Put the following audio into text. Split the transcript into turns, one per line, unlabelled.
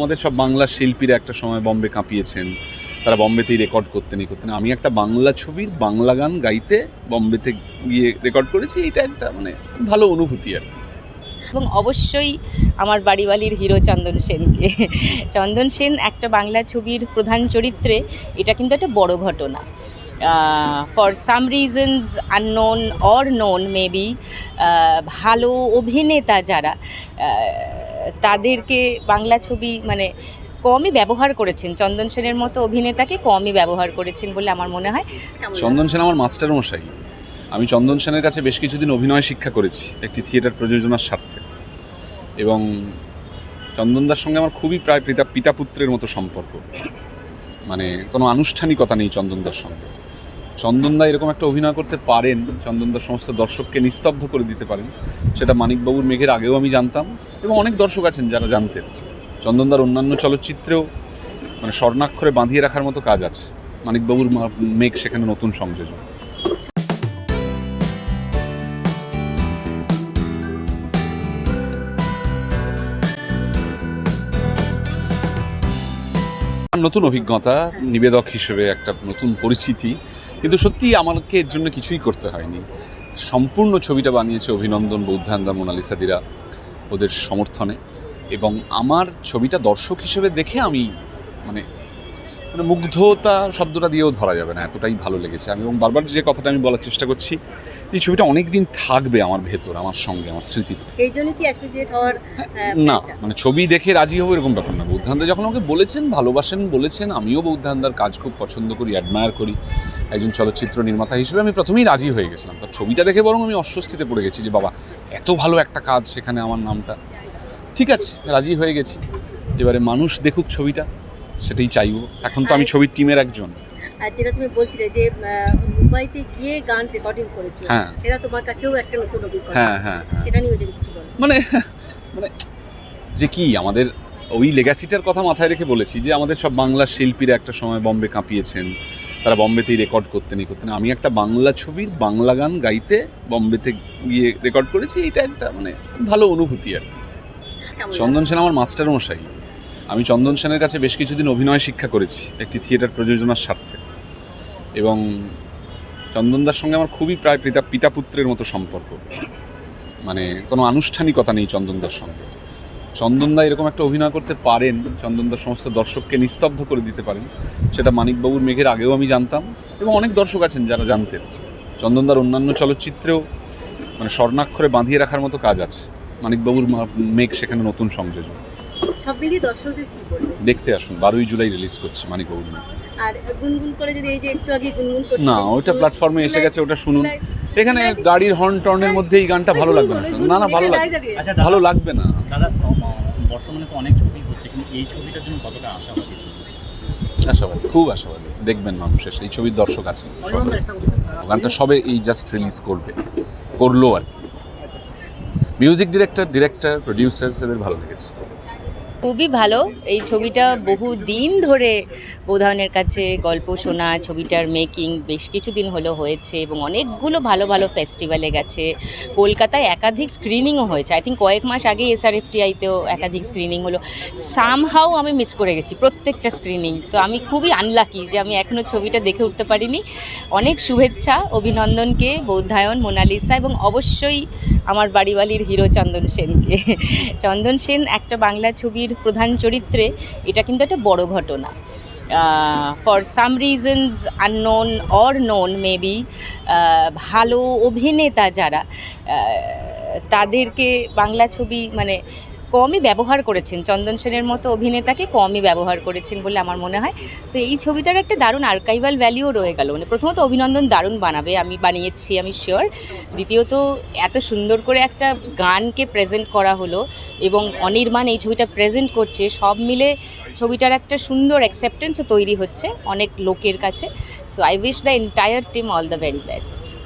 আমাদের সব বাংলা শিল্পীরা একটা সময় বম্বে কাঁপিয়েছেন। তারা বম্বেতেই রেকর্ড করতেন এই করতেন। আমি একটা বাংলা ছবির বাংলা গান গাইতে বম্বেতে গিয়ে রেকর্ড করেছি, এটা একটা মানে ভালো অনুভূতি আর কি।
এবং অবশ্যই আমার বাড়িওয়ালির হিরো চন্দন সেনকে। চন্দন সেন একটা বাংলা ছবির প্রধান চরিত্রে, এটা কিন্তু একটা বড় ঘটনা। For some reasons unknown or known maybe ভালো অভিনেতা যারা তাদেরকে বাংলা ছবি মানে কমই ব্যবহার করেছেন। চন্দন সেনের মতো অভিনেতাকে কমই ব্যবহার করেছেন বলে আমার মনে হয়।
চন্দন সেন আমার মাস্টার মশাই আমি চন্দন সেনের কাছে বেশ কিছুদিন অভিনয় শিক্ষা করেছি, একটি থিয়েটার প্রযোজনার স্বার্থে। এবং চন্দনদার সঙ্গে আমার খুবই প্রায় পিতা পিতা পুত্রের মতো সম্পর্ক। মানে কোনো আনুষ্ঠানিকতা নেই চন্দনদার সঙ্গে। চন্দনদা এরকম একটা অভিনয় করতে পারেন চন্দনদার সমস্ত দর্শককে নিস্তব্ধ করে দিতে পারেন, সেটা মানিকবাবুর মেঘের আগেও আমি জানতাম, এবং অনেক দর্শক আছেন যারা জানতেন। চন্দনদার অন্যান্য চলচ্চিত্রেও মানে স্বর্ণাক্ষরে বাঁধিয়ে রাখার মতো কাজ আছে। মানিকবাবুর মেঘ সেখানে নতুন সংযোজন। নতুন অভিজ্ঞতা, নিবেদক হিসেবে একটা নতুন পরিচিতি কিন্তু সত্যি আমাকে এর জন্য কিছুই করতে হয়নি। সম্পূর্ণ ছবিটা বানিয়েছে অভিনন্দন বৌদ্ধান্দা মোনালিসাদিরা ওদের সমর্থনে এবং আমার ছবিটা দর্শক হিসেবে দেখে আমি মানে মানে মুগ্ধতা শব্দটা দিয়েও ধরা যাবে না এতটাই ভালো লেগেছে। আমি এবং বারবার যে কথাটা আমি বলার চেষ্টা করছি এই ছবিটা অনেক দিন থাকবে আমার ভেতর আমার সঙ্গে আমার স্মৃতিতে।
সেই জন্য কি অ্যাসোসিয়েট হওয়ার
না মানে ছবি দেখে রাজি হব এরকম ব্যাপার না। বৌদ্ধান্দা যখন আমাকে বলেছেন ভালোবাসেন বলেছেন আমিও বৌদ্ধান্দার কাজ খুব পছন্দ করি অ্যাডমায়ার করি। একজন চলচ্চিত্র নির্মাতা হিসেবে আমি প্রথমেই রাজি হয়ে গেছিলাম। তার ছবিটা দেখে বরং আমি অস্বস্তিতে পড়ে গেছি যে বাবা এত ভালো একটা কাজ সেখানে আমার নামটা। ঠিক আছে রাজি হয়ে গেছি। এবারে মানুষ দেখুক ছবিটা। সেটাই চাইব। এখন তো আমি ছবির টিমের একজন।
আর যেটা তুমি বলছিলে যে মুম্বাইতে গিয়ে গান রেকর্ডিং করেছ
হ্যাঁ।
সেটা তোমার কাছেও একটা নতুন অভিজ্ঞতা।
হ্যাঁ হ্যাঁ হ্যাঁ।
সেটা নিয়ে যদি কিছু বলো।
মানে মানে যে কি আমাদের ওই লেগাসিটার কথা মাথায় রেখে বলেছি যে আমাদের সব বাংলা শিল্পীরা একটা সময় বম্বে কাঁপিয়েছেন। তারা বম্বেতেই রেকর্ড করতেন এই করতেন। আমি একটা বাংলা ছবির বাংলা গান গাইতে বম্বেতে গিয়ে রেকর্ড করেছি এটা একটা মানে ভালো অনুভূতি আর কি। চন্দন সেন আমার মাস্টার মশাই। আমি চন্দন সেনের কাছে বেশ কিছুদিন অভিনয় শিক্ষা করেছি, একটি থিয়েটার প্রযোজনার স্বার্থে। এবং চন্দনদার সঙ্গে আমার খুবই প্রায় পিতা পিতা পুত্রের মতো সম্পর্ক। মানে কোনো আনুষ্ঠানিকতা নেই চন্দনদার সঙ্গে। চন্দনদা এরকম একটা অভিনয় করতে পারেন, চন্দনদার সমস্ত দর্শককে নিস্তব্ধ করে দিতে পারেন, সেটা মানিকবাবুর মেঘের আগেও আমি জানতাম, এবং অনেক দর্শক আছেন যারা জানতেন। চন্দনদার অন্যান্য চলচ্চিত্রেও মানে স্বর্ণাক্ষরে বাঁধিয়ে রাখার মতো কাজ আছে। মানিকবাবুর মেঘ সেখানে নতুন সংযোজন।
সব মিলিয়ে দর্শকদের কি বলবে
দেখতে আসুন বারোই জুলাই রিলিজ করছে মানিকবাবুর মেঘ
আর গুনগুন করে যদি এই যে একটু আগে গুনগুন করছ
না ওইটা প্ল্যাটফর্মে এসে গেছে ওটা শুনুন। এখানে গাড়ির হর্ন টর্নের মধ্যে এই গানটা ভালো লাগবে না না না ভালো লাগবে।
আচ্ছা
ভালো লাগবে না।
দাদা বর্তমানে তো অনেক ছবি হচ্ছে কিন্তু এই ছবিটার জন্য কতটা আশাবাদী?
আশাবাদী খুব আশাবাদী। দেখবেন মানুষের এই ছবির দর্শক আছে গানটা সবে এই জাস্ট রিলিজ করবে করল আর কি। মিউজিক ডিরেক্টর ডিরেক্টর প্রডিউসার্স এদের ভালো লেগেছে।
খুবই ভালো। এই ছবিটা বহু দিন ধরে বোধানের কাছে গল্প শোনা, ছবিটার মেকিং বেশ কিছুদিন হলো হয়েছে এবং অনেকগুলো ভালো ভালো ফেস্টিভ্যালে গেছে। কলকাতায় একাধিক স্ক্রিনিংও হয়েছে। আই থিঙ্ক কয়েক মাস আগে এসআরএফটিআইতেও একাধিক স্ক্রিনিং হলো। সামহাও আমি মিস করে গেছি প্রত্যেকটা স্ক্রিনিং তো আমি খুবই আনলাকি যে আমি এখনও ছবিটা দেখে উঠতে পারিনি। অনেক শুভেচ্ছা, অভিনন্দনকে বৌদ্ধায়ন মোনালিসা এবং অবশ্যই আমার বাড়িওয়ালির হিরো চন্দন সেনকে। চন্দন সেন একটা বাংলা ছবির প্রধান চরিত্রে এটা কিন্তু একটা বড় ঘটনা। For some reasons unknown or known maybe ভালো অভিনেতা যারা তাদেরকে বাংলা ছবি মানে কমই ব্যবহার করেছেন। চন্দন সেনের মতো অভিনেতাকে কমই ব্যবহার করেছেন বলে আমার মনে হয়। তো এই ছবিটার একটা দারুণ আর্কাইভাল ভ্যালিও রয়ে গেল। মানে প্রথমত অভিনন্দন দারুণ বানাবে, আমি বানিয়েছি, আমি শিওর দ্বিতীয়ত, এত সুন্দর করে একটা গানকে প্রেজেন্ট করা হলো এবং অনির্বাণ এই ছবিটা প্রেজেন্ট করছে, সব মিলে ছবিটার একটা সুন্দর অ্যাকসেপ্টেন্সও তৈরি হচ্ছে অনেক লোকের কাছে। So I wish the entire team all the very best